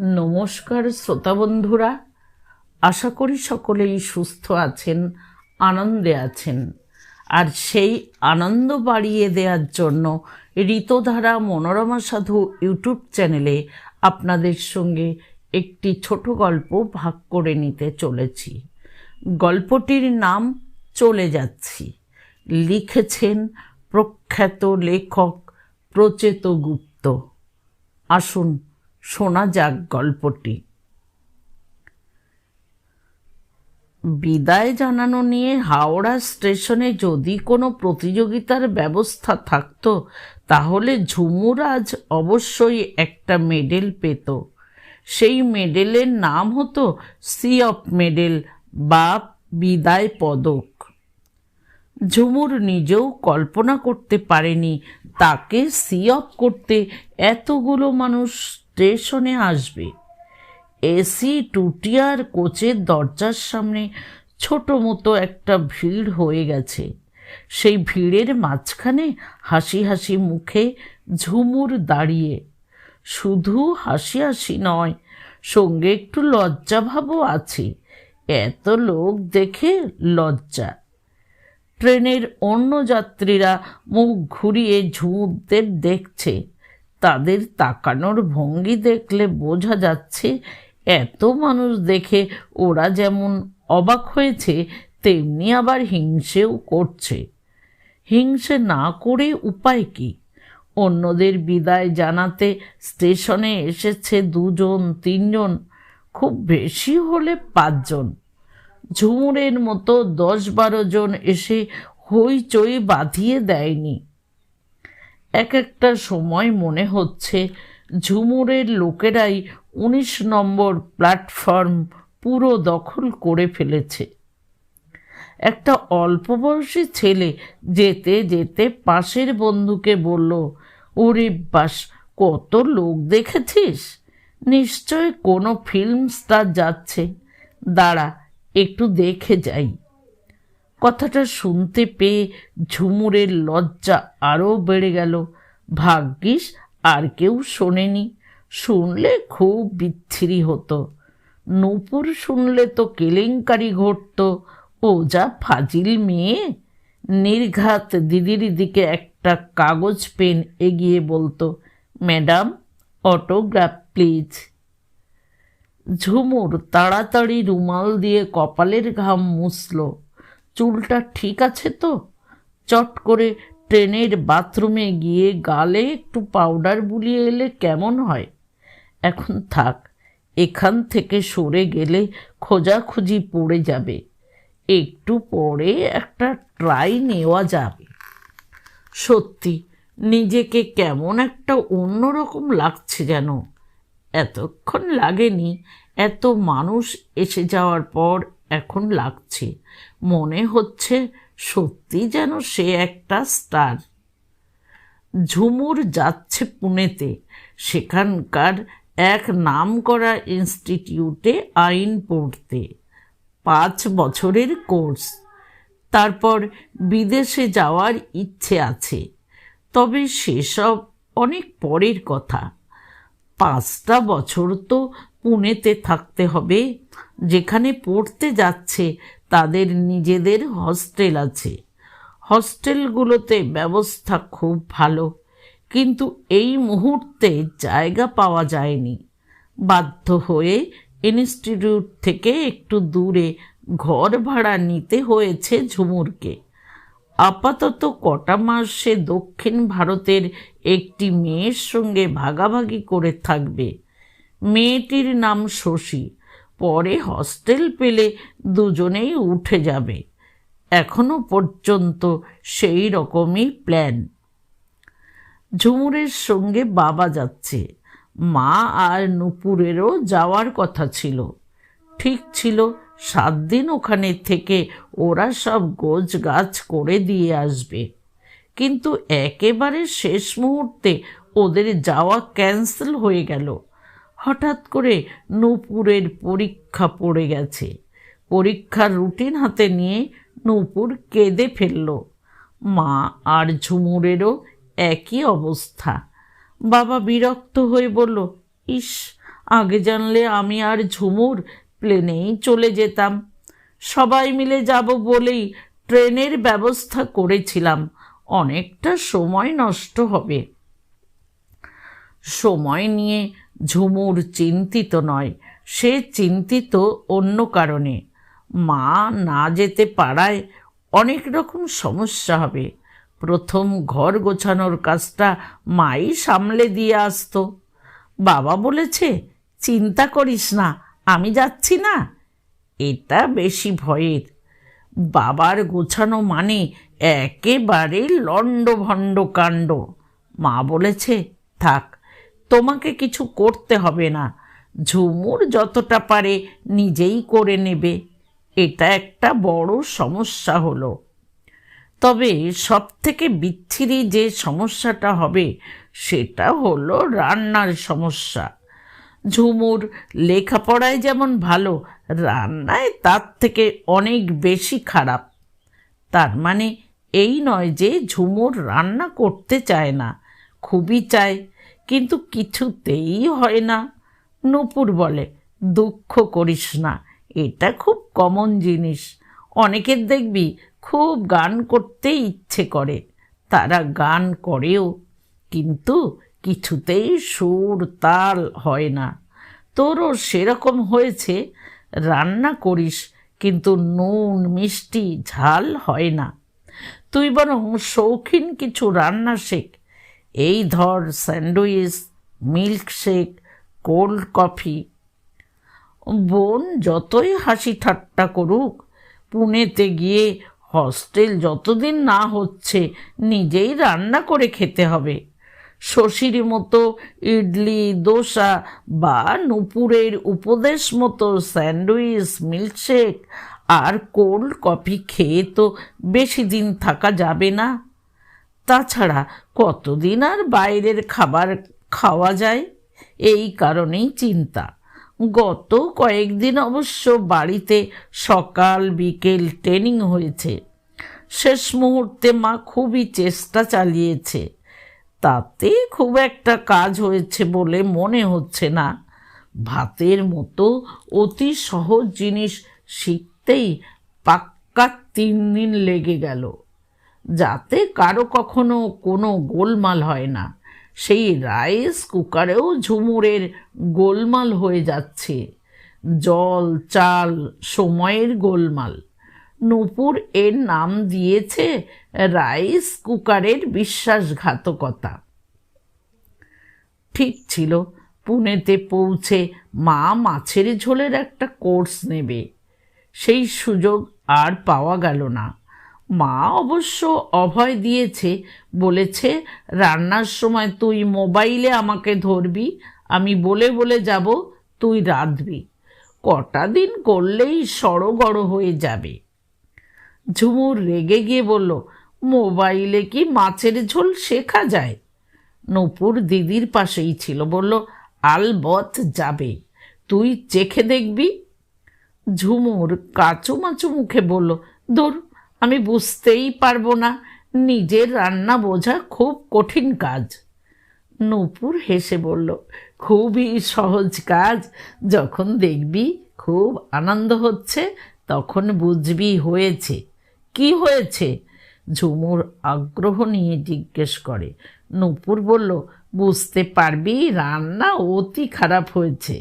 নমস্কার শ্রোতা বন্ধুরা। আশা করি সকলেই সুস্থ আছেন, আনন্দে আছেন। আর সেই আনন্দ বাড়িয়ে দেওয়ার জন্য ঋতধারা মনোরমা সাধু ইউটিউব চ্যানেলে আপনাদের সঙ্গে একটি ছোট গল্প ভাগ করে নিতে চলেছি। গল্পটির নাম চলে যাচ্ছি। লিখেছেন প্রখ্যাত লেখক প্রচেত গুপ্ত আসুন শোনা যাক গল্পটি। বিদায় জানানো নিয়ে হাওড়া স্টেশনে যদি কোনো প্রতিযোগিতার ব্যবস্থা থাকতো, তাহলে ঝুমুর আজ অবশ্যই একটা মেডেল পেত। সেই মেডেলের নাম হতো সি অফ মেডেল বা বিদায় পদক। ঝুমুর নিজেও কল্পনা করতে পারেনি, তাকে সি অফ করতে এতগুলো মানুষ স্টেশনে আসবে। এসি টুটিয়ার কোচের দরজার সামনে ছোট মতো একটা ভিড় হয়ে গেছে। সেই ভিড়ের মাঝখানে হাসি হাসি মুখে ঝুমুর দাঁড়িয়ে। শুধু হাসি হাসি নয়, সঙ্গে একটু লজ্জাভাবও আছে। এত লোক দেখে লজ্জা। ট্রেনের অন্য যাত্রীরা মুখ ঘুরিয়ে ঝুমুরদের দেখছে। তাদের তাকানোর ভঙ্গি দেখলে বোঝা যাচ্ছে এত মানুষ দেখে ওরা যেমন অবাক হয়েছে, তেমনি আবার হিংসেও করছে। হিংসে না করে উপায় কি? অন্যদের বিদায় জানাতে স্টেশনে এসেছে দুজন, তিনজন, খুব বেশি হলে পাঁচজন। ঝুমুরের মতো দশ বারো জন এসে হইচই বাঁধিয়ে দেয়নি। এক একটা সময় মনে হচ্ছে ঝুমুরের লোকেরাই উনিশ নম্বর প্ল্যাটফর্ম পুরো দখল করে ফেলেছে। একটা অল্প বয়সী ছেলে যেতে যেতে পাশের বন্ধুকে বলল, ওরে বাস, কত লোক দেখেছিস? নিশ্চয় কোনো ফিল্ম স্টার যাচ্ছে। দাঁড়া, একটু দেখে যাই। কথাটা শুনতে পেয়ে ঝুমুরের লজ্জা আরও বেড়ে গেল। ভাগ্যিস আর কেউ শোনেনি। শুনলে খুব বিচ্ছিরি হতো। নূপুর শুনলে তো কেলেঙ্কারি ঘটত। ও যা ফাজিল মেয়ে। নির্ঘাত দিদির দিকে একটা কাগজ পেন এগিয়ে বলতো, ম্যাডাম, অটোগ্রাফ, প্লিজ। ঝুমুর তাড়াতাড়ি রুমাল দিয়ে কপালের ঘাম মুছল। চুলটা ঠিক আছে তো? চট করে ট্রেনের বাথরুমে গিয়ে গালে একটু পাউডার বুলিয়ে এলে কেমন হয়? এখন থাক, এখান থেকে সরে গেলে খোঁজাখুঁজি পড়ে যাবে। একটু পরে একটা ট্রাই নেওয়া যাবে। সত্যি, নিজেকে কেমন একটা অন্যরকম লাগছে যেন। এতক্ষণ লাগেনি, এত মানুষ এসে যাওয়ার পর এখন লাগছে। মনে হচ্ছে সত্যি যেন সে একটা স্টার। ঝুমুর যাচ্ছে পুনেতে। সেখানকার এক নাম করা ইনস্টিটিউটে আইন পড়তে। পাঁচ বছরের কোর্স। তারপর বিদেশে যাওয়ার ইচ্ছে আছে। তবে সেসব অনেক পরের কথা। পাঁচটা বছর তো পুনেতে থাকতে হবে। যেখানে পড়তে যাচ্ছে, তাদের নিজেদের হস্টেল আছে। হস্টেলগুলোতে ব্যবস্থা খুব ভালো। কিন্তু এই মুহূর্তে জায়গা পাওয়া যায়নি। বাধ্য হয়ে ইনস্টিটিউট থেকে একটু দূরে ঘর ভাড়া নিতে হয়েছে ঝুমুরকে। আপাতত কটা মাস সে দক্ষিণ ভারতের একটি মেয়ের সঙ্গে ভাগাভাগি করে থাকবে। মেয়েটির নাম শশী। পরে হস্টেল পেলে দুজনেই উঠে যাবে। এখনও পর্যন্ত সেই রকমই প্ল্যান। ঝুমুরের সঙ্গে বাবা যাচ্ছে। মা আর নুপুরেরও যাওয়ার কথা ছিল। ঠিক ছিল, সাত দিন ওখানে থেকে ওরা সব গোছ গাছ করে দিয়ে আসবে। কিন্তু একেবারে শেষ মুহূর্তে ওদের যাওয়া ক্যান্সেল হয়ে গেল। হঠাৎ করে নূপুরের পরীক্ষা পড়ে গেছে। পরীক্ষার রুটিন হাতে নিয়ে নূপুর কেঁদে ফেলল। মা আর ঝুমুরেরও একই অবস্থা। বাবা বিরক্ত হয়ে বলল, ইস, আগে জানলে আমি আর ঝুমুর প্লেনেই চলে যেতাম। সবাই মিলে যাব বলেই ট্রেনের ব্যবস্থা করেছিলাম। অনেকটা সময় নষ্ট হবে। সময় নিয়ে ঝুমুর চিন্তিত নয়, সে চিন্তিত অন্য কারণে। মা না যেতে পারায় অনেক রকম সমস্যা হবে। প্রথম ঘর গোছানোর কাজটা মাই সামলে দিয়ে আসতো। বাবা বলেছে, চিন্তা করিস না, আমি যাচ্ছি না। এটা বেশি ভয়ের। বাবার গোছানো মানে একেবারে লণ্ডভণ্ড কাণ্ড। মা বলেছে, থাক তোমাকে কিছু করতে হবে না। ঝুমুর যতটা পারে নিজেই করে নেবে। এটা একটা বড় সমস্যা হলো। তবে সব থেকে বিচ্ছিরি যে সমস্যাটা হবে, সেটা হলো রান্নার সমস্যা। ঝুমুর লেখাপড়ায় যেমন ভালো, রান্নায় তার থেকে অনেক বেশি খারাপ। তার মানে এই নয় যে ঝুমুর রান্না করতে চায় না, খুবই চায়। কিন্তু কিছুতেই হয় না। নূপুর বলে, দুঃখ করিস না, এটা খুব কমন জিনিস। অনেকের দেখবি খুব গান করতে ইচ্ছে করে, তারা গান করেও, কিন্তু কিছুতেই সুর তাল হয় না। তোরও সেরকম হয়েছে, রান্না করিস, কিন্তু নুন, মিষ্টি, ঝাল হয় না। তুই বরং শৌখিন কিছু রান্না শেখ এই ধর স্যান্ডউইচ, মিল্কশেক, কোল্ড কফি। বোন যতই হাসি ঠাট্টা করুক, পুনেতে গিয়ে হস্টেল যতদিন না হচ্ছে, নিজেই রান্না করে খেতে হবে। শশীর মতো ইডলি, দোসা বা নুপুরের উপদেশ মতো স্যান্ডউইচ, মিল্কশেক আর কোল্ড কফি খেয়ে তো বেশি দিন থাকা যাবে না। তাছাড়া কতদিন আর বাইরের খাবার খাওয়া যায়? এই কারণেই চিন্তা। গত কয়েকদিন অবশ্য বাড়িতে সকাল, বিকেল ট্রেনিং হয়েছে। শেষ মুহূর্তে মা খুবই চেষ্টা চালিয়েছে। তাতে খুব একটা কাজ হয়েছে বলে মনে হচ্ছে না। ভাতের মতো অতি সহজ জিনিস শিখতেই পাক্কা তিন দিন লেগে গেল। যাতে কারও কখনো কোনো গোলমাল হয় না। সেই রাইস কুকারেও ঝুমুরের গোলমাল হয়ে যাচ্ছে। জল, চাল, সময়ের গোলমাল। নূপুর এর নাম দিয়েছে রাইস কুকারের বিশ্বাসঘাতকতা। ঠিক ছিল, পুনেতে পৌঁছে মা মাছের ঝোলের একটা কোর্স নেবে। সেই সুযোগ আর পাওয়া গেল না। মা অবশ্য অভয় দিয়েছে, বলেছে, রান্নার সময় তুই মোবাইলে আমাকে ধরবি, আমি বলে বলে যাব, তুই রাঁধবি। কটা দিন করলেই সড়গড় হয়ে যাবে। ঝুমুর রেগে গিয়ে বলল, মোবাইলে কি মাছের ঝোল শেখা যায়? নূপুর দিদির পাশেই ছিল, বলল আলবত যাবে, তুই চেখে দেখবি। ঝুমুর কাচু মাচু মুখে বলল দূর আমি বুঝতেই পারব না। নিজের রান্না বোঝা খুব কঠিন কাজ। নূপুর হেসে বলল, খুবই সহজ কাজ। যখন দেখবি খুব আনন্দ হচ্ছে, তখন বুঝবি হয়েছে। কি হয়েছে? ঝুমুর আগ্রহ নিয়ে জিজ্ঞেস করে। নূপুর বলল, বুঝতে পারবি, রান্না অতি খারাপ হয়েছে।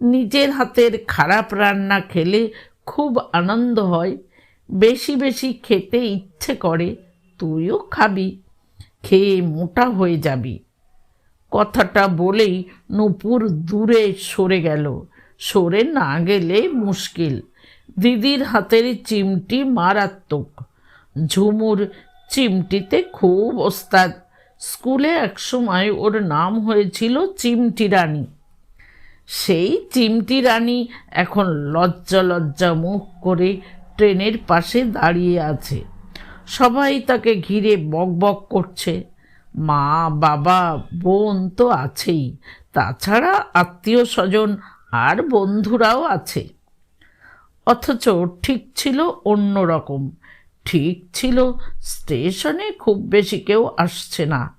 নিজের হাতের খারাপ রান্না খেলে খুব আনন্দ হয়। বেশি বেশি খেতে ইচ্ছে করে, তুইও খাবি, খেয়ে মোটা হয়ে যাবি। কথাটা বলেই নূপুর দূরে সরে গেল। সরে না গেলে মুশকিল। দিদির হাতের চিমটি মারাত্মক। ঝুমুর চিমটিতে খুব ওস্তাদ। স্কুলে একসময় ওর নাম হয়েছিল চিমটি রানী। সেই চিমটি রানী এখন লজ্জা লজ্জা মুখ করে ট্রেনের পাশে দাঁড়িয়ে আছে। সবাই তাকে ঘিরে বক বক করছে। মা, বাবা, বোন তো আছেই। তাছাড়া আত্মীয় স্বজন আর বন্ধুরাও আছে। অথচ ঠিক ছিল অন্য রকম। ঠিক ছিল স্টেশনে খুব বেশি কেউ আসছে না।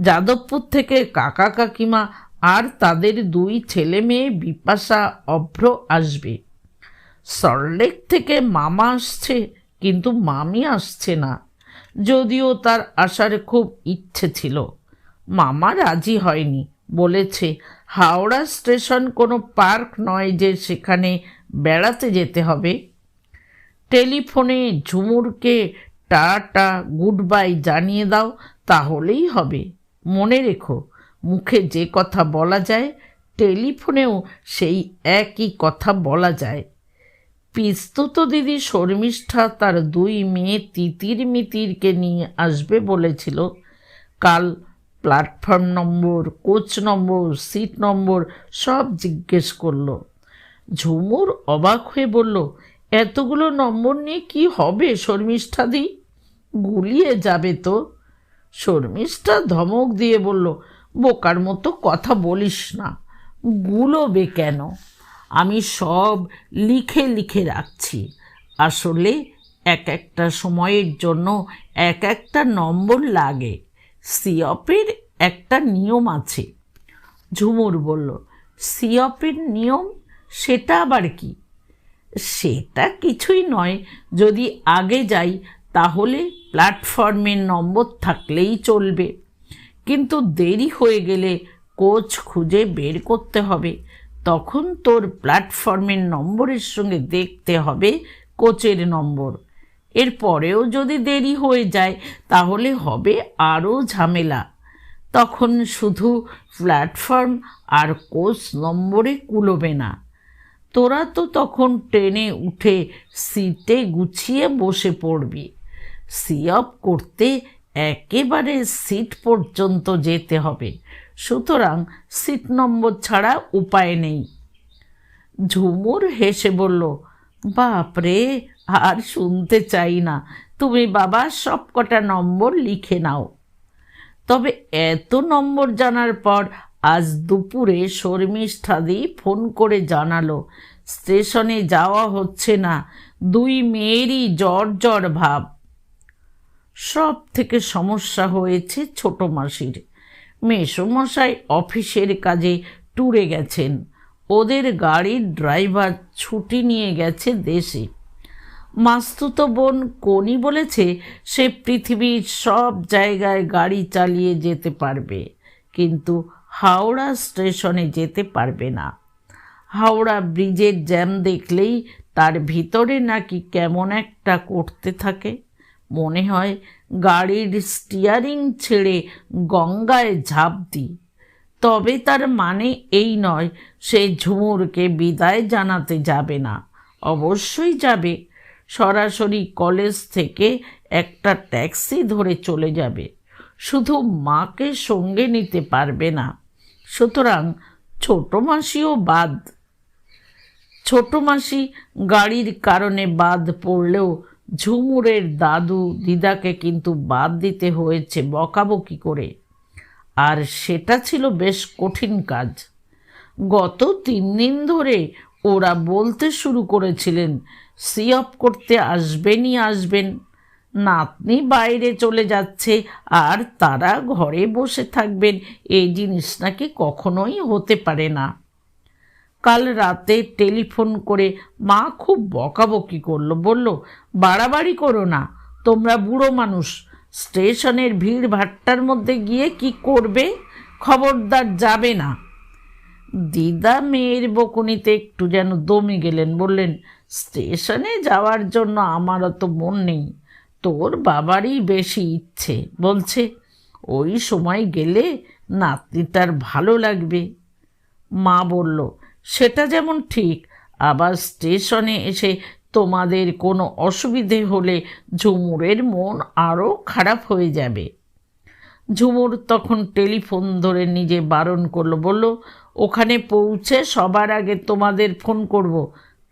যাদবপুর থেকে কাকা কাকিমা আর তাদের দুই ছেলে মেয়ে বিপাশা অভ্র আসবে। সল্টলেক থেকে মামা আসছে, কিন্তু মামি আসছে না। যদিও তার আসার খুব ইচ্ছে ছিল। মামা রাজি হয়নি, বলেছে, হাওড়া স্টেশন কোনো পার্ক নয় যে সেখানে বেড়াতে যেতে হবে। টেলিফোনে ঝুমুরকে টাটা গুড বাই জানিয়ে দাও, তাহলেই হবে। মনে রেখো, মুখে যে কথা বলা যায়, টেলিফোনেও সেই একই কথা বলা যায়। পিস্তুত দিদি শর্মিষ্ঠা তার দুই মেয়ে তিতির মিতিরকে নিয়ে আসবে বলেছিল। কাল platform number, coach number, seat number সব জিজ্ঞেস করল। ঝুমুর অবাক হয়ে বলল, এতগুলো নম্বর নিয়ে কি হবে শর্মিষ্ঠাদি গুলিয়ে যাবে তো? শর্মিষ্ঠা ধমক দিয়ে বলল, বোকার মতো কথা বলিস না। গুলোবে কেন? আমি সব লিখে লিখে রাখছি। আসলে এক একটা সময়ের জন্য এক একটা নম্বর লাগে। সিঅপের একটা নিয়ম আছে। ঝুমুর বলল সিঅপের নিয়ম, সেটা আবার কি? সেটা কিছুই নয়। যদি আগে যাই, তাহলে প্ল্যাটফর্মের নম্বর থাকলেই চলবে। কিন্তু দেরি হয়ে গেলে কোচ খুঁজে বের করতে হবে। তখন তোর প্ল্যাটফর্মের নম্বরের সঙ্গে দেখতে হবে কোচের নম্বর। এরপরেও যদি দেরি হয়ে যায়, তাহলে হবে আরও ঝামেলা। তখন শুধু প্ল্যাটফর্ম আর কোচ নম্বরে কুলোবে না। তোরা তো তখন ট্রেনে উঠে সিটে গুছিয়ে বসে পড়বি। সি অফ করতে একেবারে সিট পর্যন্ত যেতে হবে। সুতরাং সিট নম্বর ছাড়া উপায় নেই। ঝুমুর হেসে বলল, বাপরে, আর শুনতে চাই না। তুমি বাবা সব কটা নম্বর লিখে নাও। তবে এত নম্বর জানার পর আজ দুপুরে শর্মিষ্ঠাদি ফোন করে জানালো, স্টেশনে যাওয়া হচ্ছে না। দুই মেয়েরই জ্বর জ্বর ভাব। সব থেকে সমস্যা হয়েছে ছোট মাসির। মেসমশাই অফিসের কাজে ট্যুরে গেছেন। ওদের গাড়ির ড্রাইভার ছুটি নিয়ে গেছে দেশে। মাস্তুতো বোন কোনি বলেছে, সে পৃথিবীর সব জায়গায় গাড়ি চালিয়ে যেতে পারবে, কিন্তু হাওড়া স্টেশনে যেতে পারবে না। হাওড়া ব্রিজের জ্যাম দেখলেই তার ভিতরে নাকি কেমন একটা করতে থাকে। মনে হয় গাড়ির স্টিয়ারিং ছেড়ে গঙ্গায় ঝাঁপ দিই। তবে তার মানে এই নয়, সে ঝুমুরকে বিদায় জানাতে যাবে না। অবশ্যই যাবে। সরাসরি কলেজ থেকে একটা ট্যাক্সি ধরে চলে যাবে। শুধু মাকে সঙ্গে নিতে পারবে না। সুতরাং ছোট মাসিও বাদ। ছোট মাসি গাড়ির কারণে বাদ পড়লেও ঝুমুরের দাদু দিদাকে কিন্তু বাদ দিতে হয়েছে বকাবকি করে। আর সেটা ছিল বেশ কঠিন কাজ। গত তিন দিন ধরে ওরা বলতে শুরু করেছিলেন সি অফ করতে আসবেনই আসবেন। নাতনি বাইরে চলে যাচ্ছে আর তারা ঘরে বসে থাকবেন। এই জিনিস নাকি কখনোই হতে পারে না। কাল রাতে টেলিফোন করে মা খুব বকাবকি করল, বলল, বাড়াবাড়ি করো না, তোমরা বুড়ো মানুষ, স্টেশনের ভিড় ভাট্টার মধ্যে গিয়ে কি করবে? খবরদার যাবে না। দিদা মেয়ের বকুনিতে একটু যেন দমে গেলেন, বললেন, স্টেশনে যাওয়ার জন্য আমার অত মন নেই, তোর বাবারই বেশি ইচ্ছে। বলছে, ওই সময় গেলে নাতনিটার ভালো লাগবে। মা বলল সেটা যেমন ঠিক, আবার স্টেশনে এসে তোমাদের কোনো অসুবিধে হলে ঝুমুরের মন আরও খারাপ হয়ে যাবে। ঝুমুর তখন টেলিফোন ধরে নিজে বারণ করল, বলল, ওখানে পৌঁছে সবার আগে তোমাদের ফোন করব,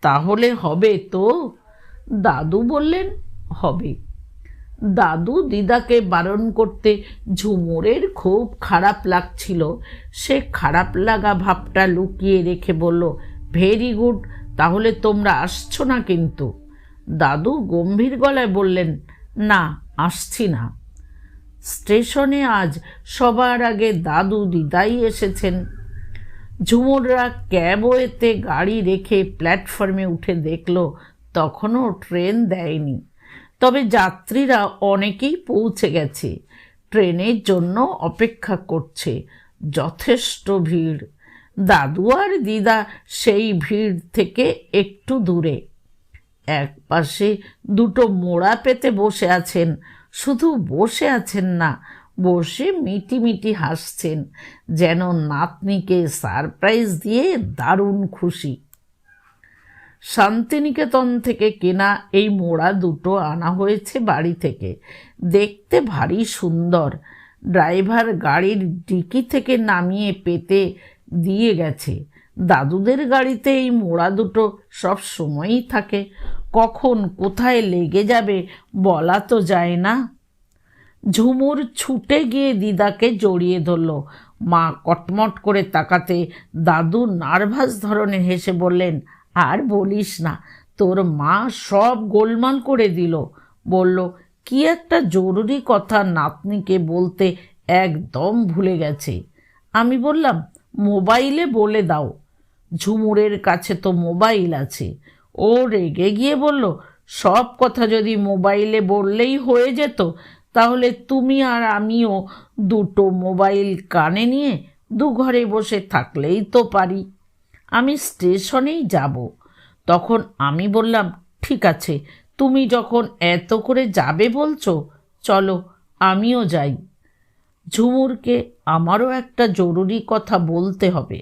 তাহলে হবে তো? দাদু বললেন, হবে। দাদু দিদাকে বারণ করতে ঝুমুরের খুব খারাপ লাগছিল। সে খারাপ লাগা ভাবটা লুকিয়ে রেখে বলল, ভেরি গুড, তাহলে তোমরা আসছো না কিন্তু। দাদু গম্ভীর গলায় বললেন, না, আসছি না। স্টেশনে আজ সবার আগে দাদু দিদাই এসেছেন। ঝুমুররা ক্যাবওয়েতে গাড়ি রেখে প্ল্যাটফর্মে উঠে দেখল, তখনও ট্রেন দেয়নি। তবে যাত্রীরা অনেকেই পৌঁছে গেছে। ট্রেনের জন্য অপেক্ষা করছে। যথেষ্ট ভিড়। দাদু আর দিদা সেই ভিড় থেকে একটু দূরে। এক পাশে দুটো মোড়া পেতে বসে আছেন। শুধু বসে আছেন না, বসে মিটি মিটি হাসছেন। যেন নাতনিকে সারপ্রাইজ দিয়ে দারুণ খুশি। শান্তিনিকেতন থেকে কেনা এই মোড়া দুটো আনা হয়েছে বাড়ি থেকে। দেখতে ভারী সুন্দর। ড্রাইভার গাড়ির ডিকি থেকে নামিয়ে পেতে দিয়ে গেছে। দাদুদের গাড়িতে এই মোড়া দুটো সব সময়ই থাকে। কখন কোথায় লেগে যাবে বলা তো যায় না। ঝুমুর ছুটে গিয়ে দিদাকে জড়িয়ে ধরল। মা কটমট করে তাকাতে দাদু নার্ভাস ধরনের হেসে বললেন আর বলিস না, তোর মা সব গোলমাল করে দিল। বলল, কি একটা জরুরি কথা নাতনিকে বলতে একদম ভুলে গেছে। আমি বললাম, মোবাইলে বলে দাও, ঝুমুরের কাছে তো মোবাইল আছে। ও রেগে গিয়ে বলল, সব কথা যদি মোবাইলে বললেই হয়ে যেত, তাহলে তুমি আর আমিও দুটো মোবাইল কানে নিয়ে দু ঘরে বসে থাকলেই তো পারি। আমি স্টেশনেই যাব। তখন আমি বললাম, ঠিক আছে, তুমি যখন এত করে যাবে বলছো, চলো আমিও যাই। ঝুমুরকে আমারও একটা জরুরি কথা বলতে হবে।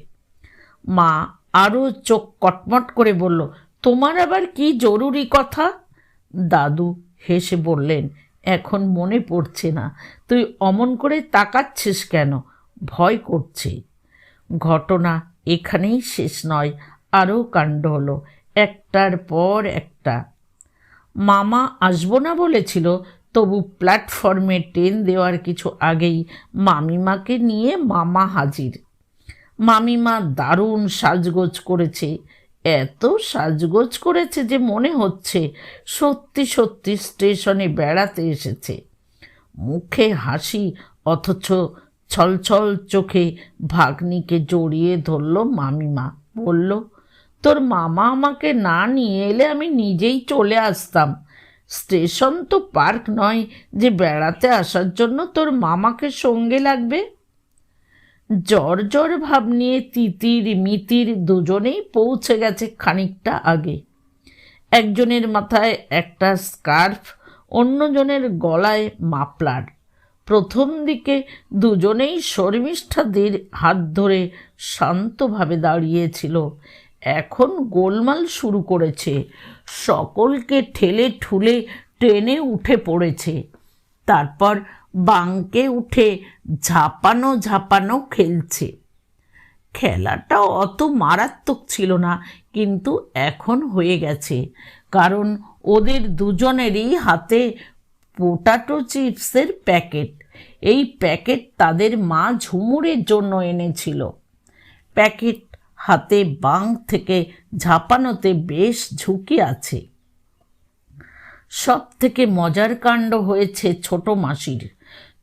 মা আরও চোখ কটমট করে বলল, তোমার আবার কি জরুরি কথা? দাদু হেসে বললেন, এখন মনে পড়ছে না। তুই অমন করে তাকাচ্ছিস কেন? ভয় করছে। ঘটনা এখানেই শেষ নয়, আরও কাণ্ড হলো, একটার পর একটা। মামা আসব না বলেছিল, তবু প্ল্যাটফর্মে ট্রেন দেওয়ার কিছু আগেই মামিমাকে নিয়ে মামা হাজির। মামিমা দারুণ সাজগোজ করেছে, এত সাজগোজ করেছে যে মনে হচ্ছে সত্যি সত্যি স্টেশনে বেড়াতে এসেছে। মুখে হাসি, অথচ ছলছল চোখে ভাগ্নিকে জড়িয়ে ধরল মামিমা। বলল, তোর মামা আমাকে না নিয়ে এলে আমি নিজেই চলে আসতাম। স্টেশন তো পার্ক নয়, যে বেড়াতে আসার জন্য তোর মামাকে সঙ্গে লাগবে? জ্বর জ্বর ভাব নিয়ে তিতির মিতির দুজনেই পৌঁছে গেছে খানিকটা আগে। একজনের মাথায় একটা স্কার্ফ, অন্যজনের গলায় মাপলার প্রথম দিকে দুজনেই শর্মিষ্ঠাদের হাত ধরে শান্তভাবে দাঁড়িয়েছিল। এখন গোলমাল শুরু করেছে। সকলকে ঠেলে ঠুলে ট্রেনে উঠে পড়েছে। তারপর বাঙ্কে উঠে ঝাপানো ঝাপানো খেলছে। খেলাটা অত মারাত্মক ছিল না, কিন্তু এখন হয়ে গেছে। কারণ ওদের দুজনেরই হাতে পোটাটো চিপসের প্যাকেট এই প্যাকেট তাদের মা ঝুমুরের জন্য এনেছিল। প্যাকেট হাতে বাং থেকে ঝাপানোতে বেশ ঝুঁকি আছে। সব থেকে মজার কাণ্ড হয়েছে ছোট মাসির।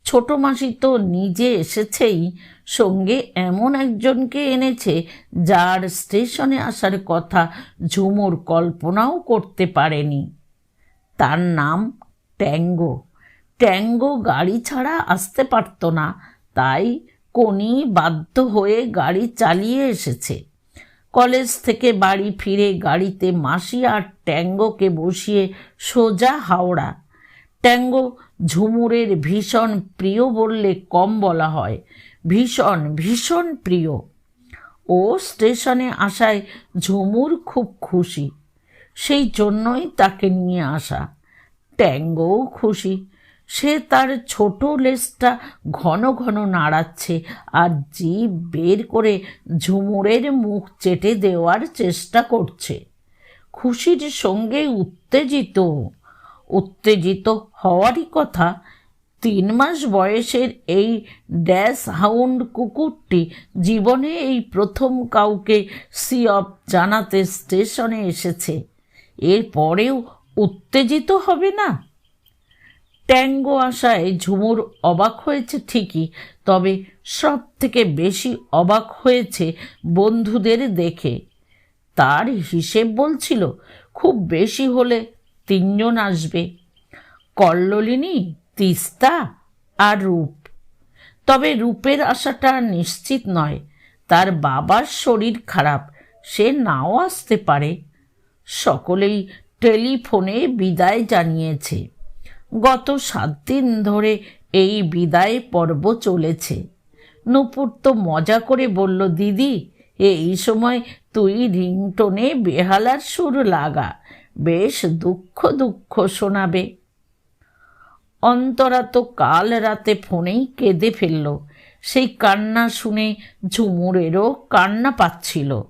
ছোট মাসি তো নিজে এসেছেই, সঙ্গে এমন একজনকে এনেছে যার স্টেশনে আসার কথা ঝুমুর কল্পনাও করতে পারেনি। তার নাম ট্যাঙ্গো। ট্যাঙ্গো গাড়ি ছাড়া আসতে পারত না, তাই কোনি বাধ্য হয়ে গাড়ি চালিয়ে এসেছে। কলেজ থেকে বাড়ি ফিরে গাড়িতে মাসি আর ট্যাঙ্গোকে বসিয়ে সোজা হাওড়া। ট্যাঙ্গো ঝুমুরের ভীষণ প্রিয় বললে কম বলা হয়, ভীষণ ভীষণ প্রিয়। ও স্টেশনে আসায় ঝুমুর খুব খুশি, সেই জন্যই তাকে নিয়ে আসা। ট্যাঙ্গোও খুশি। সে তার ছোট লেজটা ঘন ঘন নাড়াচ্ছে আর জিভ বের করে ঝুমুরের মুখ চেটে দেওয়ার চেষ্টা করছে। খুশির সঙ্গে উত্তেজিত উত্তেজিত হওয়ারই কথা, তিন মাস বয়সের এই ড্যাশ হাউন্ড কুকুরটি জীবনে এই প্রথম কাউকে সি অফ জানাতে স্টেশনে এসেছে। এরপরেও উত্তেজিত হবে না? ট্যাঙ্গো আসায় ঝুমুর অবাক হয়েছে ঠিকই, তবে সব থেকে বেশি অবাক হয়েছে বন্ধুদের দেখে। তার হিসেব বলছিল, খুব বেশি হলে তিনজন আসবে। কল্লোলিনী, তিস্তা আর রূপ। তবে রূপের আশাটা নিশ্চিত নয়, তার বাবার শরীর খারাপ, সে নাও আসতে পারে। সকলেই টেলিফোনে বিদায় জানিয়েছে। গত সাত দিন ধরে এই বিদায় পর্ব চলেছে। নূপুর তো মজা করে বলল, দিদি, এই সময় তুই রিংটোনে বেহালার সুর লাগা, বেশ দুঃখ দুঃখ শোনাবে। অন্তরা তো কাল রাতে ফোনেই কেঁদে ফেলল। সেই কান্না শুনে ঝুমুরেরও কান্না পাচ্ছিল।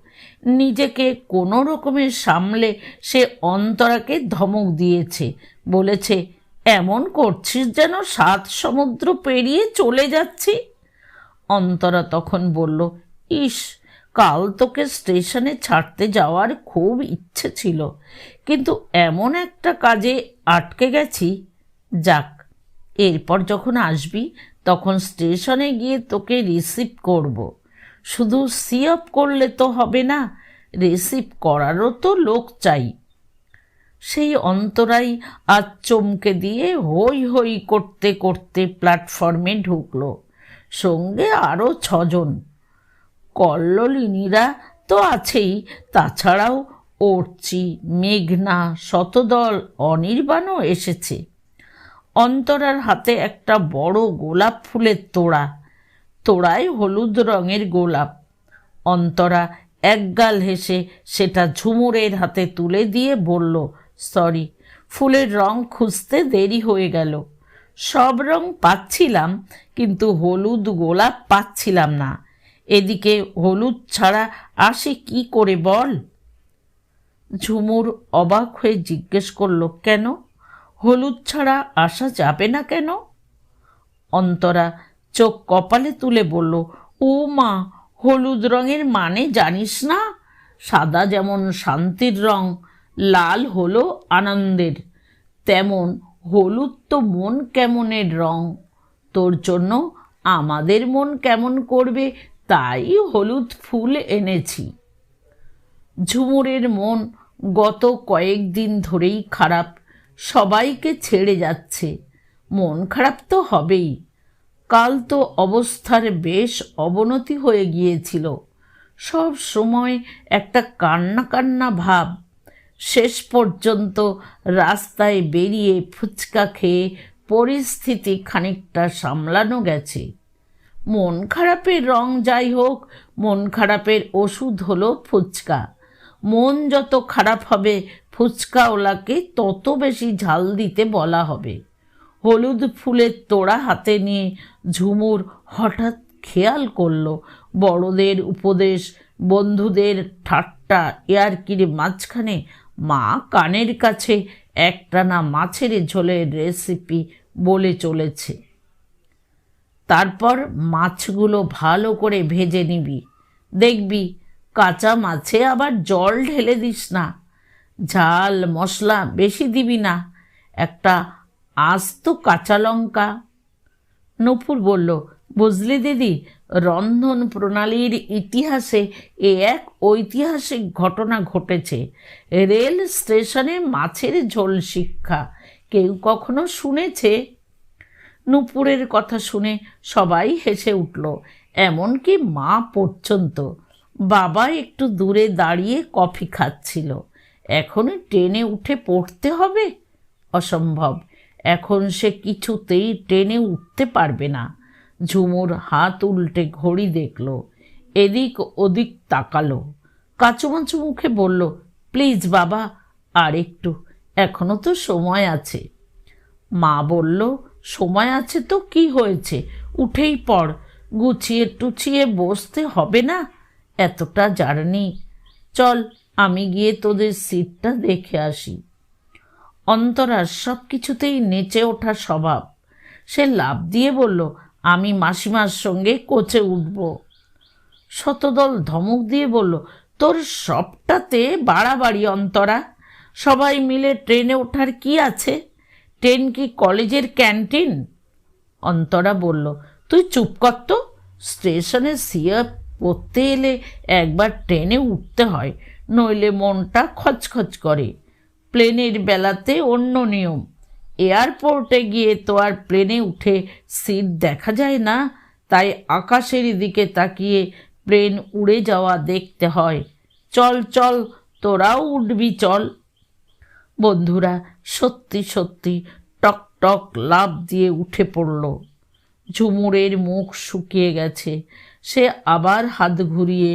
নিজেকে কোনো রকমের সামলে সে অন্তরাকে ধমক দিয়েছে। বলেছে, এমন করছিস যেন সাত সমুদ্র পেরিয়ে চলে যাচ্ছি? অন্তরা তখন বলল, ইস, কাল তোকে স্টেশনে ছাড়তে যাওয়ার খুব ইচ্ছে ছিল, কিন্তু এমন একটা কাজে আটকে গেছি। যাক, এরপর যখন আসবি, তখন স্টেশনে গিয়ে তোকে রিসিভ করব। শুধু সি আপ করলে তো হবে না, রিসিভ করারও তো লোক চাই। সেই অন্তরাই আজ চমকে দিয়ে হই হই করতে করতে প্ল্যাটফর্মে ঢুকল, সঙ্গে আরও ছজন। কল্লোলিনীরা তো আছেই, তাছাড়াও অর্চি, মেঘনা, শতদল, অনির্বাণও এসেছে। অন্তরার হাতে একটা বড় গোলাপ ফুলের তোড়া তোড়ায় হলুদ রঙের গোলাপ। অন্তরা একগাল হেসে সেটা ঝুমুরের হাতে তুলে দিয়ে বলল, সরি, ফুলের রং খুঁজতে দেরি হয়ে গেল। সব রং পাচ্ছিলাম, কিন্তু হলুদ গোলাপ পাচ্ছিলাম না। এদিকে হলুদ ছাড়া আসে কি করে বল? ঝুমুর অবাক হয়ে জিজ্ঞেস করল, কেন? হলুদ ছাড়া আসা যাবে না কেন? অন্তরা চোখ কপালে তুলে বলল, ও মা, হলুদ রঙের মানে জানিস না? সাদা যেমন শান্তির রং, লাল হলো আনন্দের। তেমন হলুদ তো মন কেমনের রং। তোর জন্য আমাদের মন কেমন করবে, তাই হলুদ ফুল এনেছি ঝুমুরের মন গত কয়েকদিন ধরেই খারাপ, সবাইকে ছেড়ে যাচ্ছে। মন খারাপ তো হবেই। কাল তো অবস্থার বেশ অবনতি হয়ে গিয়েছিল। সব সময় একটা কান্না কান্না ভাব। শেষ পর্যন্ত রাস্তায় বেরিয়ে ফুচকা খেয়ে পরিস্থিতি খানিকটা সামলানো গেছে। মন খারাপের রং যাই হোক, মন খারাপের ওষুধ হলো ফুচকা। মন যত খারাপ হবে, ফুচকাওয়ালাকে তত বেশি ঝাল দিতে বলা হবে। হলুদ ফুলের তোড়া হাতে নিয়ে ঝুমুর হঠাৎ খেয়াল করল, বড়দের উপদেশ, বন্ধুদের ঠাট্টা এয়ারকিরে মাঝখানে মা কানের কাছে একটানা মাছের ঝোলের রেসিপি বলে চলেছে। তারপর মাছগুলো ভালো করে ভেজে নিবি। দেখবি, কাঁচা মাছে আবার জল ঢেলে দিস না। ঝাল মশলা বেশি দিবি না। একটা আস্ত কাঁচা লঙ্কা। নূপুর বলল, বুঝলি দিদি, রন্ধন প্রণালীর ইতিহাসে এ এক ঐতিহাসিক ঘটনা ঘটেছে। রেল স্টেশনে মাছের ঝোল শিক্ষা। কেউ কখনো শুনেছে? নূপুরের কথা শুনে সবাই হেসে উঠল, এমনকি মা পর্যন্ত। বাবা একটু দূরে দাঁড়িয়ে কফি খাচ্ছিল। এখন ট্রেনে উঠে পড়তে হবে? অসম্ভব। এখন সে কিছুতেই ট্রেনে উঠতে পারবে না। ঝুমুর হাত উল্টে ঘড়ি দেখল, এদিক ওদিক তাকালো। কাচুমাচু মুখে বলল, প্লিজ বাবা, আর একটু, এখনও তো সময় আছে। মা বলল, সময় আছে তো কি হয়েছে? উঠেই পড়, গুছিয়ে টুছিয়ে বসতে হবে না? এতটা জার্নি। চল, আমি গিয়ে তোদের সিটটা দেখে আসি। অন্তরার সব কিছুতেই নেচে ওঠা স্বভাব। সে লাভ দিয়ে বলল, আমি মাসিমার সঙ্গে কোচে উঠব। শতদল ধমক দিয়ে বলল, তোর সবটাতে বাড়াবাড়ি অন্তরা। সবাই মিলে ট্রেনে ওঠার কি আছে? ট্রেন কি কলেজের ক্যান্টিন? অন্তরা বলল, তুই চুপ কর তো। স্টেশনে সিয়া পড়তে এলে একবার ট্রেনে উঠতে হয়, নইলে মনটা খচখচ করে। প্লেনের বেলাতে অন্য নিয়ম। এয়ারপোর্টে গিয়ে তো আর প্লেনে উঠে সিট দেখা যায় না, তাই আকাশের দিকে তাকিয়ে প্লেন উড়ে যাওয়া দেখতে হয়। চল চল, তোরাও উঠবি, চল। বন্ধুরা, সত্যি সত্যি টক টক লাভ দিয়ে উঠে পড়ল। ঝুমুরের মুখ শুকিয়ে গেছে। সে আবার হাত ঘুরিয়ে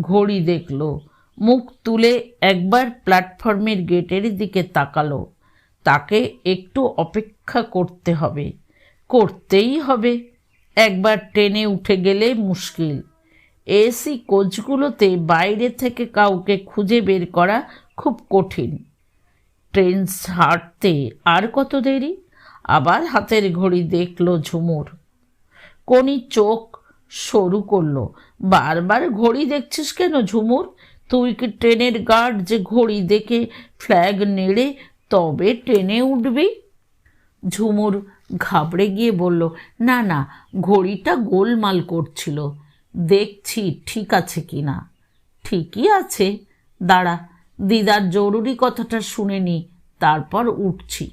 ঘড়ি দেখল। মুখ তুলে একবার প্ল্যাটফর্মের গেটের দিকে তাকালো। তাকে একটু অপেক্ষা করতে হবে। করতেই হবে। একবার ট্রেনে উঠে গেলে মুশকিল। এসি কোচগুলোতে বাইরে থেকে কাউকে খুঁজে বের করা খুব কঠিন। ট্রেন ছাড়তে আর কত দেরি? আবার হাতের ঘড়ি দেখল ঝুমুর। কোনি চোখ সরু করল। বারবার ঘড়ি দেখছিস কেন ঝুমুর? তুই কি ট্রেনের গার্ড যে ঘড়ি দেখে ফ্ল্যাগ নেড়ে তবে ট্রেনে উঠবি? ঝুমুর ঘাবড়ে গিয়ে বলল, না না, ঘড়িটা গোলমাল করছিল। দেখছি ঠিক আছে কি না। ঠিকই আছে। দাঁড়া, দিদার জরুরি কথাটা শুনে নি, তারপর উঠছি।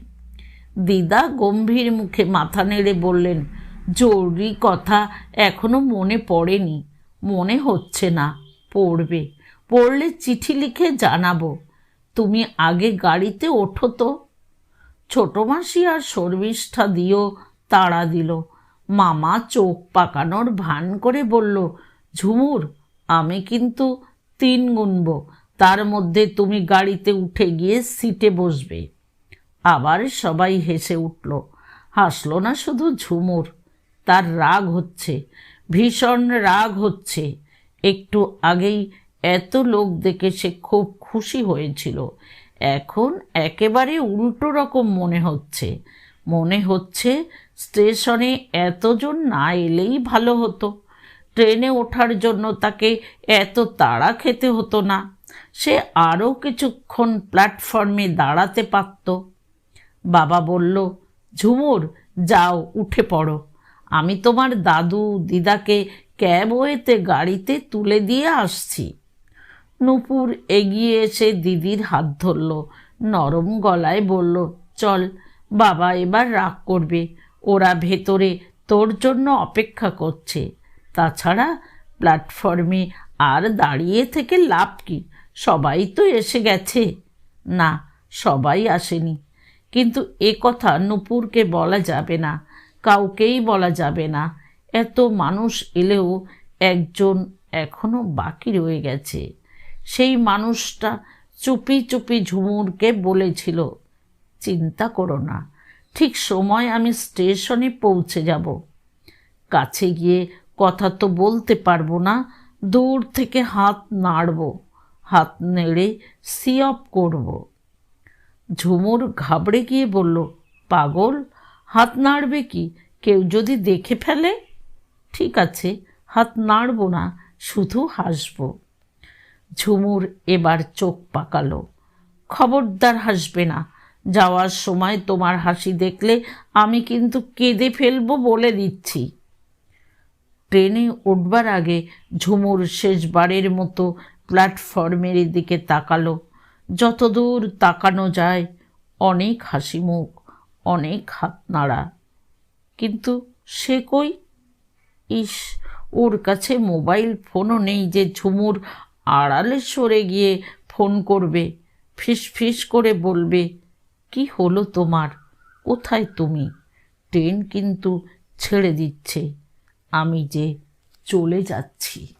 দিদা গম্ভীর মুখে মাথা নেড়ে বললেন, জরুরি কথা এখনও মনে পড়েনি, মনে হচ্ছে না, পড়বে। পড়লে চিঠি লিখে জানাব। তুমি আগে গাড়িতে ওঠো তো। ছোট মাসি আর শর্মিষ্ঠা দিয়েও তাড়া দিল। মামা চোখ পাকানোর ভান করে বলল, ঝুমুর, আমি কিন্তু তিন গুনব। তার মধ্যে তুমি গাড়িতে উঠে গিয়ে সিটে বসবে। আবার সবাই হেসে উঠল। হাসলো না শুধু ঝুমুর। তার রাগ হচ্ছে, ভীষণ রাগ হচ্ছে। একটু আগেই এত লোক দেখে সে খুব খুশি হয়েছিল। এখন একেবারে উল্টো রকম মনে হচ্ছে। মনে হচ্ছে স্টেশনে এতজন না এলেই ভালো হতো। ট্রেনে ওঠার জন্য তাকে এত তাড়া খেতে হতো না। সে আরও কিছুক্ষণ প্ল্যাটফর্মে দাঁড়াতে পারত। বাবা বলল, ঝুমুর, যাও, উঠে পড়ো। আমি তোমার দাদু, দিদাকে ক্যাব ওয়েতে গাড়িতে তুলে দিয়ে আসছি। নূপুর এগিয়ে এসে দিদির হাত ধরল। নরম গলায় বলল, চল, বাবা এবার রাগ করবে। ওরা ভেতরে তোর জন্য অপেক্ষা করছে। তাছাড়া প্ল্যাটফর্মে আর দাঁড়িয়ে থেকে লাভ কি? সবাই তো এসে গেছে। না, সবাই আসেনি। কিন্তু এ কথা নূপুরকে বলা যাবে না, কাউকেই বলা যাবে না। এত মানুষ এলেও একজন এখনও বাকি রয়ে গেছে। সেই মানুষটা চুপি চুপি ঝুমুরকে বলেছিল, চিন্তা করো না, ঠিক সময় আমি স্টেশনে পৌঁছে যাব। কাছে গিয়ে কথা তো বলতে পারব না, দূর থেকে হাত নাড়ব, হাত নেড়ে সি অফ করব। ঝুমুর ঘাবড়ে গিয়ে বলল, পাগল, হাত নাড়বে কি? কেউ যদি দেখে ফেলে? ঠিক আছে, হাত নাড়ব না, শুধু হাসবো। ঝুমুর এবার চোখ পাকালো। খবরদার হাসবে না। যাওয়ার সময় তোমার হাসি দেখলে আমি কিন্তু কেঁদে ফেলব বলে দিচ্ছি। ট্রেনে উঠবার আগে ঝুমুর শেষবারের মতো প্ল্যাটফর্মের দিকে তাকালো। যতদূর তাকানো যায়, অনেক হাসি মুখ, অনেক হাত নাড়া। কিন্তু সে কই? ইস, ওর কাছে মোবাইল ফোনও নেই যে ঝুমুর আড়ালে সরে গিয়ে ফোন করবে ফিস ফিস করে বলবে, কি হলো তোমার? কোথায় তুমি? ট্রেন কিন্তু ছেড়ে দিচ্ছে। আমি যে চলে যাচ্ছি।